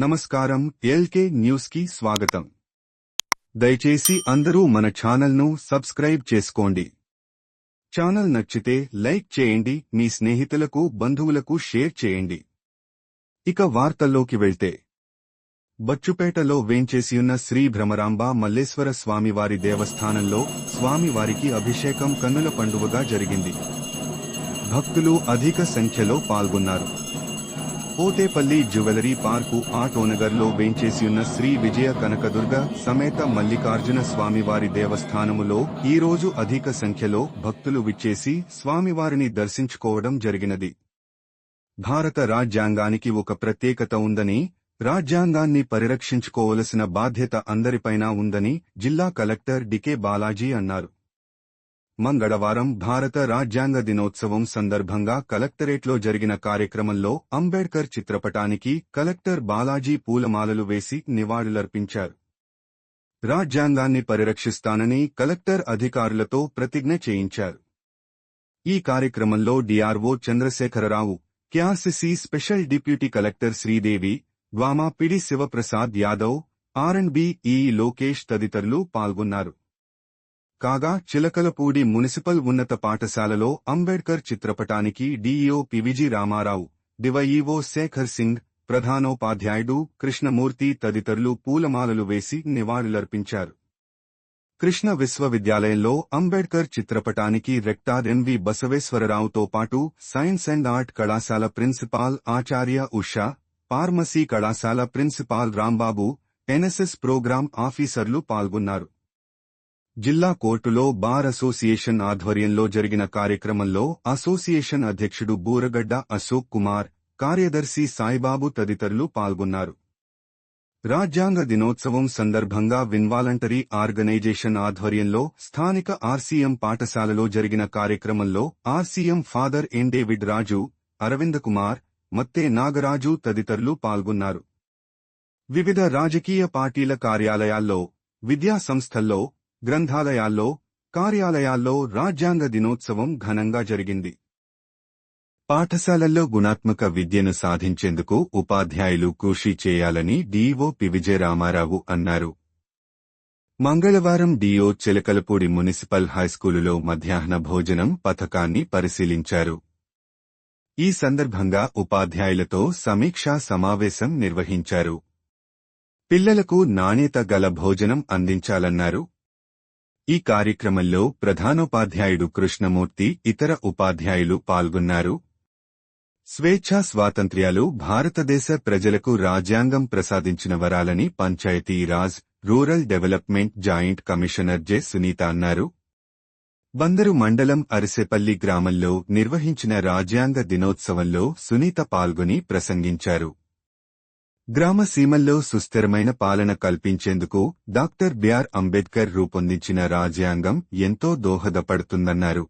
నమస్కారం ఎల్కే న్యూస్కి స్వాగతం. దయచేసి అందరూ మన ఛానల్ను సబ్స్క్రైబ్ చేసుకోండి. ఛానల్ నచ్చితే లైక్ చేయండి మీ స్నేహితులకు బంధువులకు షేర్ చేయండి. ఇక వార్తల్లోకి వెళ్తే. బచ్చుపేటలో వేంచేసియున్న శ్రీ భ్రమరాంబ మల్లేశ్వర స్వామివారి దేవస్థానంలో స్వామివారికి అభిషేకం కన్నుల పండువగా జరిగింది. భక్తులు అధిక సంఖ్యలో పాల్గొన్నారు. పోతేపల్లి జ్యువెలరీ పార్కు ఆటోనగర్లో వేంచేసియున్న శ్రీ విజయ కనకదుర్గ సమేత మల్లికార్జున స్వామివారి దేవస్థానములో ఈ రోజు అధిక సంఖ్యలో భక్తులు విచ్చేసి స్వామివారిని దర్శించుకోవడం జరిగినది. భారత రాజ్యాంగానికి ఒక ప్రత్యేకత ఉందని రాజ్యాంగాన్ని పరిరక్షించుకోవలసిన బాధ్యత అందరిపైనా ఉందని జిల్లా కలెక్టర్ డికే బాలాజీ అన్నారు. మంగళవారం భారత రాజ్యాంగ దినోత్సవం సందర్భంగా కలెక్టరేట్లో జరిగిన కార్యక్రమంలో అంబేడ్కర్ చిత్రపటానికి కలెక్టర్ బాలాజీ పూలమాలలు వేసి నివాళులర్పించారు. రాజ్యాంగాన్ని పరిరక్షిస్తానని కలెక్టర్ అధికారులతో ప్రతిజ్ఞ చేయించారు. ఈ కార్యక్రమంలో డిఆర్ఓ చంద్రశేఖరరావు క్యాసిసి special deputy collector Sridevi గ్వామా PD Sivaprasad Yadav R and B E Lokesh తదితరులు పాల్గొన్నారు. కాగా చిలకలపూడి మున్సిపల్ ఉన్నత పాఠశాలలో అంబేడ్కర్ చిత్రపటానికి DEO PVG Ramarao DYEO Sekhar Singh ప్రధానోపాధ్యాయుడు Krishnamurthy తదితరులు పూలమాలలు వేసి నివాళులర్పించారు. కృష్ణ విశ్వవిద్యాలయంలో అంబేడ్కర్ చిత్రపటానికి రెక్టార్ ఎన్వి బసవేశ్వరరావుతో పాటు సైన్స్ అండ్ ఆర్ట్ కళాశాల ప్రిన్సిపాల్ ఆచార్య ఉషా ఫార్మసీ కళాశాల ప్రిన్సిపాల్ రాంబాబు ఎన్ఎస్ఎస్ ప్రోగ్రాం ఆఫీసర్లు పాల్గొన్నారు. జిల్లా కోర్టులో బార్ అసోసియేషన్ ఆధ్వర్యంలో జరిగిన కార్యక్రమంలో అసోసియేషన్ అధ్యక్షుడు బూరగడ్డ అశోక్ కుమార్ కార్యదర్శి సాయిబాబు తదితరులు పాల్గొన్నారు. రాజ్యాంగ దినోత్సవం సందర్భంగా విన్వాలంటరీ ఆర్గనైజేషన్ ఆధ్వర్యంలో స్థానిక ఆర్సీఎం పాఠశాలలో జరిగిన కార్యక్రమంలో RCM father N David Raju Aravind Kumar Matte Nagaraju తదితరులు పాల్గొన్నారు. వివిధ రాజకీయ పార్టీల కార్యాలయాల్లో విద్యా సంస్థల్లో గ్రంథాలయాల్లో కార్యాలయాల్లో రాజ్యాంగ దినోత్సవం ఘనంగా జరిగింది. పాఠశాలల్లో గుణాత్మక విద్యను సాధించేందుకు ఉపాధ్యాయులు కృషి చేయాలని డిఓపి విజయరామారావు అన్నారు. మంగళవారం డిఓ చిలకలపూడి మున్సిపల్ హైస్కూలులో మధ్యాహ్న భోజనం పథకాన్ని పరిశీలించారు. ఈ సందర్భంగా ఉపాధ్యాయులతో సమీక్షా సమావేశం నిర్వహించారు. పిల్లలకు నాణ్యత గల భోజనం అందించాలన్నారు. ఈ కార్యక్రమంలో ప్రధానోపాధ్యాయుడు కృష్ణమూర్తి ఇతర ఉపాధ్యాయులు పాల్గొన్నారు. స్వేచ్ఛా స్వాతంత్ర్యాలు భారతదేశ ప్రజలకు రాజ్యాంగం ప్రసాదించిన వరాలని Panchayatiraj rural development joint commissioner J. Sunitha అన్నారు. బందరు మండలం అరిసెపల్లి గ్రామంలో నిర్వహించిన రాజ్యాంగ దినోత్సవంలో సునీత పాల్గొని ప్రసంగించారు. గ్రామ సీమల్లో సుస్థిరమైన పాలన కల్పించేందుకు డాక్టర్ బిఆర్ అంబేద్కర్ రూపొందించిన రాజ్యాంగం ఎంతో దోహదపడుతుందన్నారు.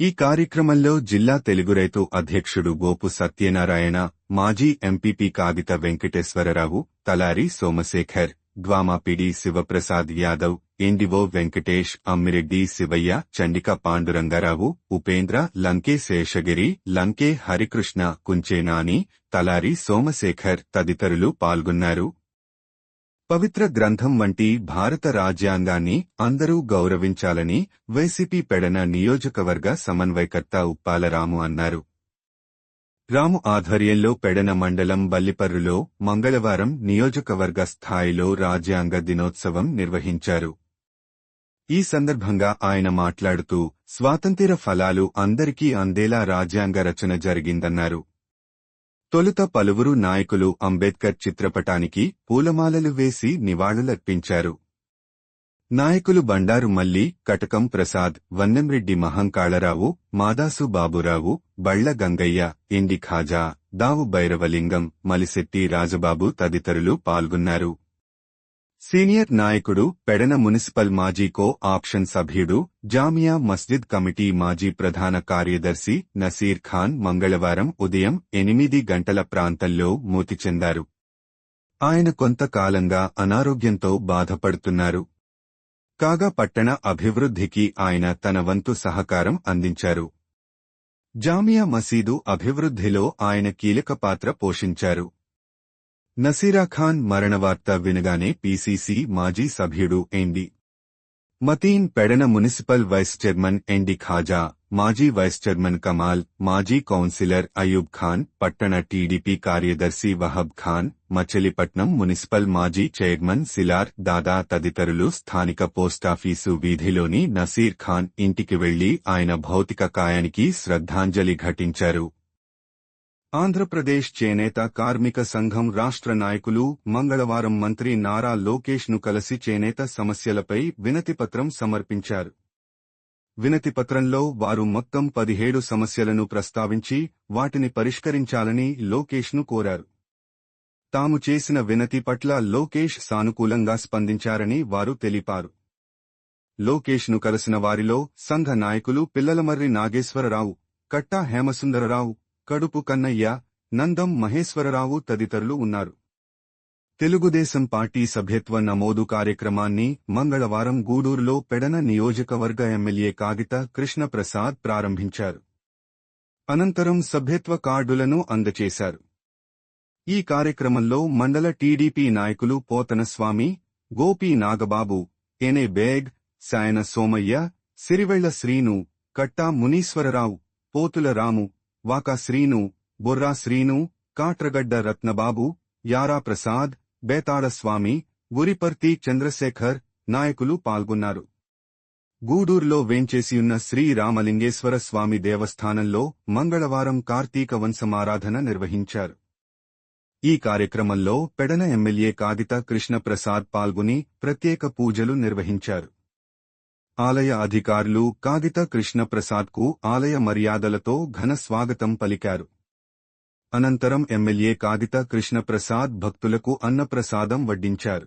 ఈ కార్యక్రమంలో జిల్లా తెలుగు రైతు అధ్యక్షుడు గోపు సత్యనారాయణ మాజీ ఎంపీపీ కాగిత వెంకటేశ్వరరావు తలారి సోమశేఖర్ ద్వామాపిడి శివప్రసాద్ యాదవ్ ఎండివో వెంకటేష్ అమ్మిరెడ్డి శివయ్య చండిక పాండురంగారావు ఉపేంద్ర లంకే శేషగిరి లంకే హరికృష్ణ కుంచేనాని తలారి సోమశేఖర్ తదితరులు పాల్గొన్నారు. పవిత్ర గ్రంథం వంటి భారత రాజ్యాంగాన్ని అందరూ గౌరవించాలని వైసీపీ పెడన నియోజకవర్గ సమన్వయకర్త ఉప్పాలరాము అన్నారు. రాము ఆధ్వర్యంలో పెడన మండలం బల్లిపర్రులో మంగళవారం నియోజకవర్గ స్థాయిలో రాజ్యాంగ దినోత్సవం నిర్వహించారు. ఈ సందర్భంగా ఆయన మాట్లాడుతూ స్వాతంత్ర్య ఫలాలు అందరికీ అందేలా రాజ్యాంగ రచన జరిగిందన్నారు. తొలుత పలువురు నాయకులు అంబేద్కర్ చిత్రపటానికి పూలమాలలు వేసి నివాళులర్పించారు. నాయకులు బండారు మల్లి కటకం ప్రసాద్ వన్నెంరెడ్డి మహంకాళరావు మాదాసు బాబురావు బళ్ళ గంగయ్య ఇండి ఖాజా దావు భైరవలింగం మలిశెట్టి రాజబాబు తదితరులు పాల్గొన్నారు. సీనియర్ నాయకుడు పెడన మున్సిపల్ మాజీ కో ఆప్షన్ సభ్యుడు జామియా మస్జిద్ కమిటీ మాజీ ప్రధాన కార్యదర్శి నసీర్ ఖాన్ మంగళవారం ఉదయం ఎనిమిది గంటల ప్రాంతంలో మూతి చెందారు ఆయన కొంతకాలంగా అనారోగ్యంతో బాధపడుతున్నారు. కాగా పట్టణ అభివృద్ధికి ఆయన తన వంతు సహకారం అందించారు. జామియా మసీదు అభివృద్ధిలో ఆయన కీలక పాత్ర పోషించారు. నసీరా ఖాన్ మరణవార్త వినగానే పీసీసీ మాజీ సభ్యుడు MD Mateen Pedana municipal vice chairman MD Khaja మాజీ వైస్ చైర్మన్ కమాల్ మాజీ కౌన్సిలర్ అయూబ్ ఖాన్ పట్టణ టీడీపీ కార్యదర్శి వహబ్ ఖాన్ మచిలీపట్నం మున్సిపల్ మాజీ చైర్మన్ సిలార్ దాదా తదితరులు స్థానిక పోస్టాఫీసు వీధిలోని నసీర్ ఖాన్ ఇంటికి వెళ్ళి ఆయన భౌతిక కాయానికి శ్రద్ధాంజలి ఘటించారు. ఆంధ్రప్రదేశ్ చేనేత కార్మిక సంఘం రాష్ట్ర నాయకులు మంగళవారం మంత్రి నారా లోకేష్ను కలిసి చేనేత సమస్యలపై వినతిపత్రం సమర్పించారు. వినతిపత్రంలో వారు మొత్తం పదిహేడు సమస్యలను ప్రస్తావించి వాటిని పరిష్కరించాలని లోకేష్ను కోరారు. తాము చేసిన వినతి పట్ల లోకేష్ సానుకూలంగా స్పందించారని వారు తెలిపారు. లోకేష్ను కలిసిన వారిలో సంఘ నాయకులు పిల్లలమర్రి నాగేశ్వరరావు కట్టా హేమసుందరరావు కడుపు కన్నయ్య నందం మహేశ్వరరావు తదితరులు ఉన్నారు. తెలుగుదేశం పార్టీ సభ్యత్వ నమోదు కార్యక్రమాన్ని మంగళవారం గూడూరులో పెడన నియోజకవర్గ ఎమ్మెల్యే కాగిత కృష్ణప్రసాద్ ప్రారంభించారు. అనంతరం సభ్యత్వ కార్డులను అందచేశారు. ఈ కార్యక్రమంలో మండల టీడీపీ నాయకులు పోతనస్వామి గోపి నాగబాబు ఎనే బేగ్ సాయన సోమయ్య సిరివెళ్ళ శ్రీను కట్టా మునీశ్వరరావు పోతుల రాము వాక శ్రీను బొర్రా శ్రీను కాట్రగడ్డ రత్నబాబు యారా ప్రసాద్ బేతాడస్వామి గురిపర్తి చంద్రశేఖర్ నాయకులు పాల్గొన్నారు. గూడూరులో వేంచేసియున్న శ్రీ రామలింగేశ్వర స్వామి దేవస్థానంలో మంగళవారం కార్తీక వంశమారాధన నిర్వహించారు. ఈ కార్యక్రమంలో పెడన ఎమ్మెల్యే కాగిత కృష్ణప్రసాద్ పాల్గొని ప్రత్యేక పూజలు నిర్వహించారు. ఆలయ అధికారులు కాగిత కృష్ణప్రసాద్కు ఆలయ మర్యాదలతో ఘన స్వాగతం పలికారు. అనంతరం ఎమ్మెల్యే కాగిత కృష్ణప్రసాద్ భక్తులకు అన్నప్రసాదం వడ్డించారు.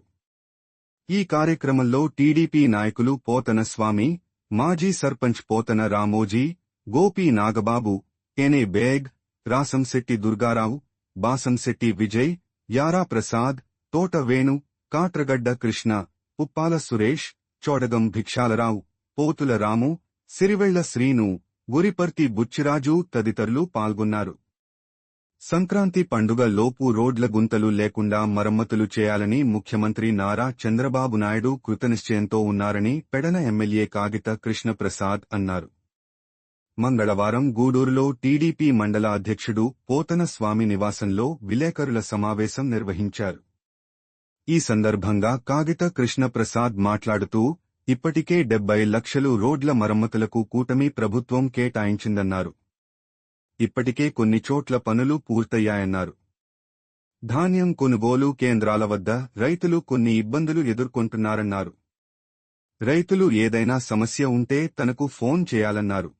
ఈ కార్యక్రమంలో టీడీపీ నాయకులు పోతన స్వామి మాజీ సర్పంచ్ పోతన రామోజీ గోపీ నాగబాబు ఎనే బేగ్ రాసంశెట్టి దుర్గారావు బాసంశెట్టి విజయ్ యారా ప్రసాద్ తోట వేణు కాట్రగడ్డ కృష్ణ పుప్పాల సురేష్ చోడగం భిక్షాలరావు పోతుల రాము సిరివెళ్ళ శ్రీను గురిపర్తి బుచ్చిరాజు తదితరులు పాల్గొన్నారు. సంక్రాంతి పండుగ లోపు రోడ్ల గుంతలు లేకుండా మరమ్మతులు చేయాలని ముఖ్యమంత్రి నారా చంద్రబాబు నాయుడు కృతనిశ్చయంతో ఉన్నారని పెడన ఎమ్మెల్యే కాగిత కృష్ణప్రసాద్ అన్నారు. మంగళవారం గూడూరులో టీడీపీ మండల అధ్యక్షుడు పోతన స్వామి నివాసంలో విలేకరుల సమావేశం నిర్వహించారు. ఈ సందర్భంగా కాగిత కృష్ణప్రసాద్ మాట్లాడుతూ ఇప్పటికే డెబ్బై లక్షలు రోడ్ల మరమ్మతులకు కూటమి ప్రభుత్వం కేటాయించిందన్నారు. ఇప్పటికే కొన్ని చోట్ల పనులు పూర్తయ్యాయన్నారు. ధాన్యం కొనుగోలు కేంద్రాల వద్ద రైతులు కొన్ని ఇబ్బందులు ఎదుర్కొంటున్నారన్నారు. రైతులు ఏదైనా సమస్య ఉంటే తనకు ఫోన్ చేయాలన్నారు.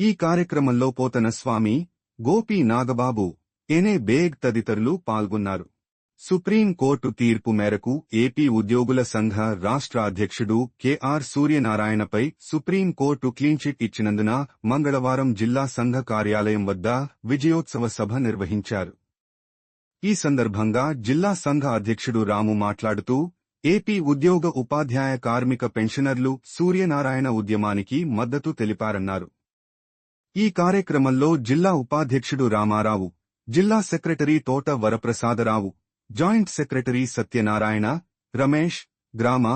ఈ కార్యక్రమంలో పోతన స్వామి గోపి నాగబాబు ఎనే బేగ్ తదితరులు పాల్గొన్నారు. సుప్రీంకోర్టు తీర్పు మేరకు ఏపీ ఉద్యోగుల సంఘ రాష్ట్ర అధ్యక్షుడు కెఆర్ సూర్యనారాయణపై సుప్రీంకోర్టు క్లీన్చిట్ ఇచ్చినందున మంగళవారం జిల్లా సంఘ కార్యాలయం వద్ద విజయోత్సవ సభ నిర్వహించారు. ఈ సందర్భంగా జిల్లా సంఘ అధ్యక్షుడు రాము మాట్లాడుతూ ఏపీ ఉద్యోగ ఉపాధ్యాయ కార్మిక పెన్షనర్లు సూర్యనారాయణ ఉద్యమానికి మద్దతు తెలిపారన్నారు. ఈ కార్యక్రమంలో జిల్లా ఉపాధ్యక్షుడు రామారావు జిల్లా secretary Thota Varaprasadarao joint secretary Satyanarayana Ramesh గ్రామ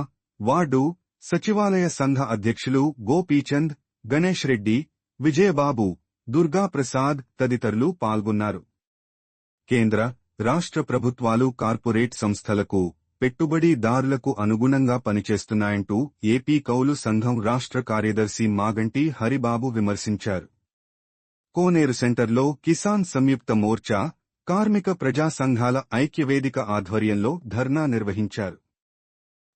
వార్డు సచివాలయ సంఘ అధ్యక్షులు గోపీచంద్ గణేష్ రెడ్డి విజయబాబు దుర్గా ప్రసాద్ తదితరులు పాల్గొన్నారు. కేంద్ర రాష్ట్ర ప్రభుత్వాలు కార్పొరేట్ సంస్థలకు పెట్టుబడిదారులకు అనుగుణంగా పనిచేస్తున్నాయంటూ ఏపీ కౌలు సంఘం రాష్ట్ర కార్యదర్శి మాగంటి హరిబాబు విమర్శించారు. కోనేరు సెంటర్లో కిసాన్ సంయుక్త మోర్చా కార్మిక ప్రజా సంఘాల ఐక్యవేదిక ఆధ్వర్యంలో ధర్నా నిర్వహించారు.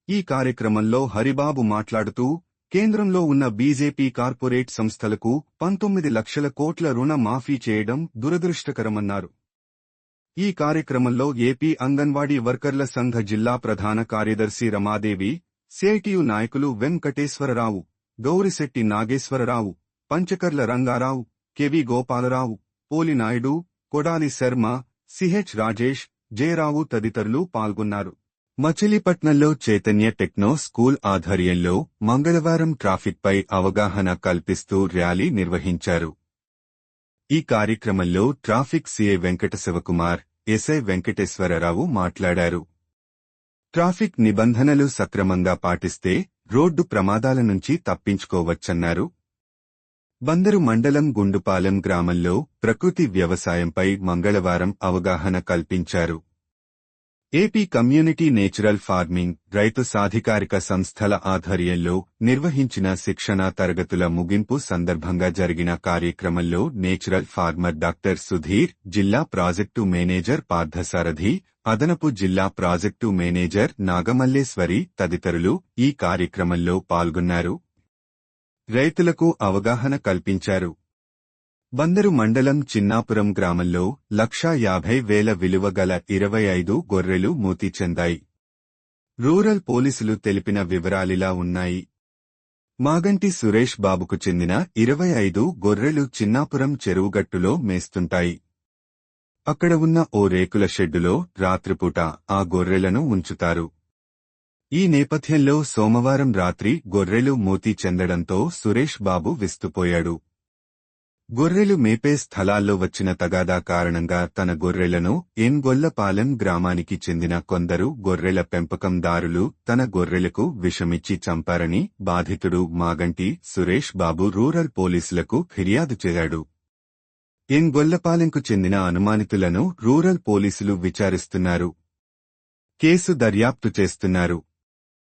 ఈ కార్యక్రమంలో హరిబాబు మాట్లాడుతూ కేంద్రంలో ఉన్న బీజేపీ కార్పొరేట్ సంస్థలకు పంతొమ్మిది లక్షల కోట్ల రుణ మాఫీ చేయడం దురదృష్టకరమన్నారు. ఈ కార్యక్రమంలో ఏపీ అంగన్వాడీ వర్కర్ల సంఘ జిల్లా ప్రధాన కార్యదర్శి రమాదేవి సేటియు నాయకులు వెంకటేశ్వరరావు గౌరిశెట్టి నాగేశ్వరరావు పంచకర్ల రంగారావు కెవి గోపాలరావు పోలినాయుడు కొడాలి శర్మ సిహెచ్ రాజేష్ జయరావు తదితరులు పాల్గొన్నారు. మచిలీపట్నంలో చైతన్య టెక్నో స్కూల్ ఆధ్వర్యంలో మంగళవారం ట్రాఫిక్పై అవగాహన కల్పిస్తూ ర్యాలీ నిర్వహించారు. ఈ కార్యక్రమంలో traffic CA Venkata Sivakumar SI Venkateswararao మాట్లాడారు. ట్రాఫిక్ నిబంధనలు సక్రమంగా పాటిస్తే రోడ్డు ప్రమాదాల నుంచి తప్పించుకోవచ్చన్నారు. బందరు మండలం గుండుపాలెం గ్రామంలో ప్రకృతి వ్యవసాయంపై మంగళవారం అవగాహన కల్పించారు. ఏపీ కమ్యూనిటీ నేచురల్ ఫార్మింగ్ రైతు సాధికారిక సంస్థల ఆధ్వర్యంలో నిర్వహించిన శిక్షణా తరగతుల ముగింపు సందర్భంగా జరిగిన కార్యక్రమంలో నేచురల్ ఫార్మర్ డాక్టర్ సుధీర్ జిల్లా ప్రాజెక్టు మేనేజర్ పార్థసారథి అదనపు జిల్లా ప్రాజెక్టు మేనేజర్ నాగమల్లేశ్వరి తదితరులు ఈ కార్యక్రమంలో పాల్గొన్నారు. రైతులకు అవగాహన కల్పించారు. బందరు మండలం చిన్నాపురం గ్రామంలో లక్షా యాభై వేల విలువ గల ఇరవై ఐదు గొర్రెలు మూతి చెందాయి. రూరల్ పోలీసులు తెలిపిన వివరాలిలా ఉన్నాయి. మాగంటి సురేష్ బాబుకు చెందిన ఇరవై ఐదు గొర్రెలు చిన్నాపురం చెరువుగట్టులో మేస్తుంటాయి. అక్కడ ఉన్న ఓ రేకుల షెడ్డులో రాత్రిపూట ఆ గొర్రెలను ఉంచుతారు. ఈ నేపథ్యంలో సోమవారం రాత్రి గొర్రెలు మూతి చెందడంతో సురేష్ బాబు విస్తుపోయాడు. గొర్రెలు మేపే స్థలాల్లో వచ్చిన తగాదా కారణంగా తన గొర్రెలను ఎన్గొల్లపాలెం గ్రామానికి చెందిన కొందరు గొర్రెల పెంపకందారులు తన గొర్రెలకు విషమిచ్చి చంపారని బాధితుడు మాగంటి సురేష్ బాబు రూరల్ పోలీసులకు ఫిర్యాదు చేశాడు. ఎన్గొల్లపాలెంకు చెందిన అనుమానితులను రూరల్ పోలీసులు విచారిస్తున్నారు. కేసు దర్యాప్తు చేస్తున్నారు.